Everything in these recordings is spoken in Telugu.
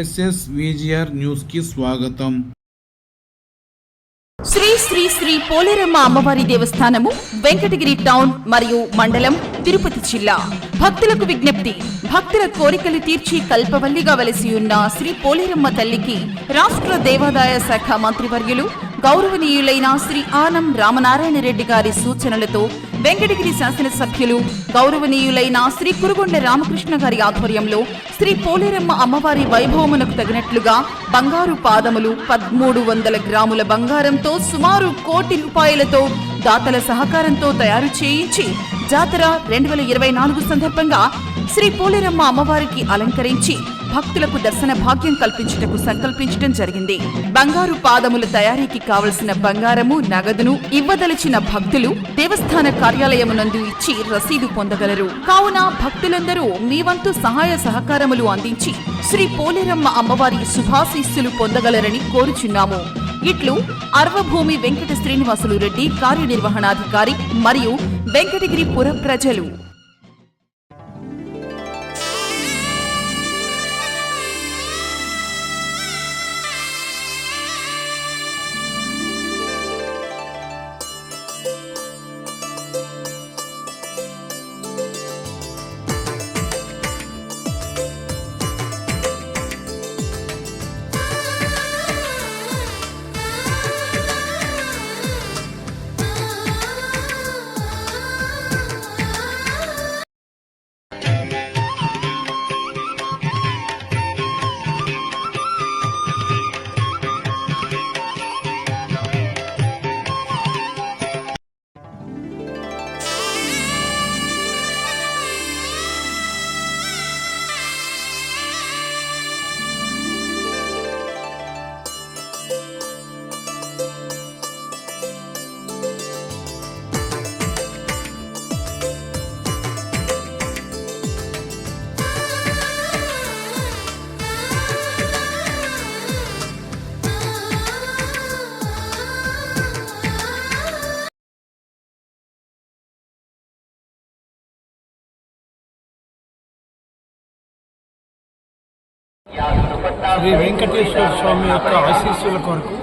ఎస్ఎస్ విజిఆర్ న్యూస్కి స్వాగతం. శ్రీ శ్రీ శ్రీ పోలేరమ్మ అమ్మవారి దేవస్థానము వెంకటగిరి టౌన్ మరియు మండలం తిరుపతి జిల్లా. భక్తులకు విజ్ఞప్తి భక్తుల కోరికలు తీర్చి కల్పవల్లిగా వలసి ఉన్న శ్రీ పోలేరమ్మ తల్లికి రాష్ట్ర దేవాదాయ శాఖ మంత్రివర్యులు గౌరవనీయులైన శ్రీ ఆనం రామనారాయణ రెడ్డి గారి సూచనలతో వెంకటగిరి శాసనసభ్యులు గౌరవనీయులైన శ్రీ కురుగొండ రామకృష్ణ గారి ఆధ్వర్యంలో శ్రీ పోలేరమ్మ అమ్మవారి వైభవమునకు తగినట్లుగా బంగారు పాదములు పదమూడు వందల గ్రాముల బంగారంతో సుమారు కోటి రూపాయలతో దాతల సహకారంతో తయారు చేయించి జాతర రెండు వేల ఇరవై నాలుగు సందర్భంగా శ్రీ పోలేరమ్మ అమ్మవారికి అలంకరించి భక్తులకు దర్శన భాగ్యం కల్పించుటకు సంకల్పించడం జరిగింది. బంగారు పాదముల తయారీకి కావలసిన బంగారము నగదును ఇవ్వదలిచిన భక్తులు దేవస్థాన కార్యాలయమునందు ఇచ్చి రసీదు పొందగలరు. కావున భక్తులందరూ మీ వంతు సహాయ సహకారములు అందించి శ్రీ పోలేరమ్మ అమ్మవారి శుభాశీస్సులు పొందగలరని కోరుచున్నాము. ఇట్లు అర్వభూమి వెంకట శ్రీనివాసులు రెడ్డి కార్యనిర్వహణాధికారి మరియు వెంకటగిరి పుర ప్రజలు. శ్రీ వెంకటేశ్వర స్వామి యొక్క ఆశీస్సుల కొరకు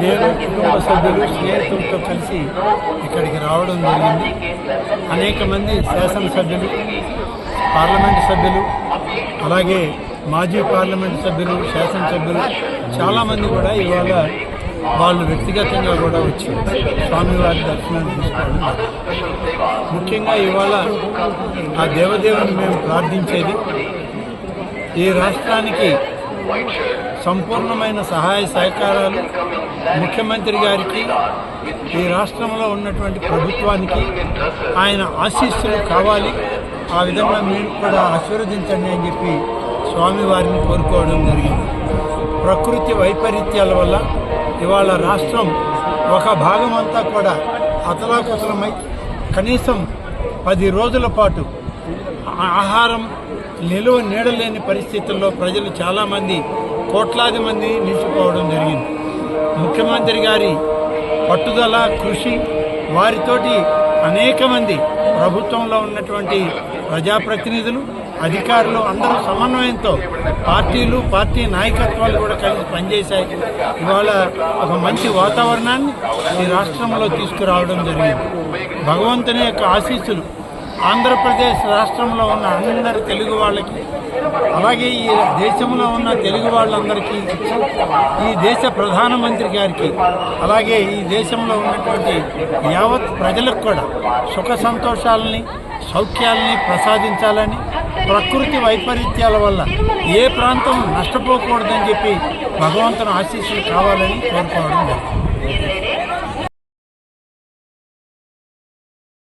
నేను కుటుంబ సభ్యులు స్నేహితులతో కలిసి ఇక్కడికి రావడం జరిగింది. అనేక మంది శాసనసభ్యులు పార్లమెంటు సభ్యులు అలాగే మాజీ పార్లమెంటు సభ్యులు శాసనసభ్యులు చాలామంది కూడా ఇవాళ వాళ్ళు వ్యక్తిగతంగా కూడా వచ్చి స్వామివారి దర్శనాన్ని తీసుకోవడం ముఖ్యంగా ఇవాళ ఆ దేవదేవుని మేము ప్రార్థించేది ఈ రాష్ట్రానికి సంపూర్ణమైన సహాయ సహకారాలు ముఖ్యమంత్రి గారికి ఈ రాష్ట్రంలో ఉన్నటువంటి ప్రభుత్వానికి ఆయన ఆశీస్సులు కావాలి. ఆ విధంగా మీరు కూడా ఆశీర్వదించండి అని చెప్పి స్వామివారిని కోరుకోవడం జరిగింది. ప్రకృతి వైపరీత్యాల వల్ల ఇవాళ రాష్ట్రం ఒక భాగం అంతా కూడా అతలాకుతలమై కనీసం పది రోజుల పాటు ఆ- ఆహారం నిలువ నీడలేని పరిస్థితుల్లో ప్రజలు చాలామంది కోట్లాది మంది నిలిచిపోవడం జరిగింది. ముఖ్యమంత్రి గారి పట్టుదల కృషి వారితోటి అనేక మంది ప్రభుత్వంలో ఉన్నటువంటి ప్రజాప్రతినిధులు అధికారులు అందరూ సమన్వయంతో పార్టీలు పార్టీ నాయకత్వాలు కూడా కలిసి పనిచేశాయి. ఇవాళ ఒక మంచి వాతావరణాన్ని ఈ రాష్ట్రంలో తీసుకురావడం జరిగింది. భగవంతుని యొక్క ఆశీస్సులు ఆంధ్రప్రదేశ్ రాష్ట్రంలో ఉన్న అందరి తెలుగు వాళ్ళకి అలాగే ఈ దేశంలో ఉన్న తెలుగు వాళ్ళందరికీ ఈ దేశ ప్రధానమంత్రి గారికి అలాగే ఈ దేశంలో ఉన్నటువంటి యావత్ ప్రజలకు కూడా సుఖ సంతోషాలని సౌఖ్యాలని ప్రసాదించాలని ప్రకృతి వైపరీత్యాల వల్ల ఏ ప్రాంతం నష్టపోకూడదని చెప్పి భగవంతుని ఆశీస్సులు కావాలని కోరుకోవడం జరిగింది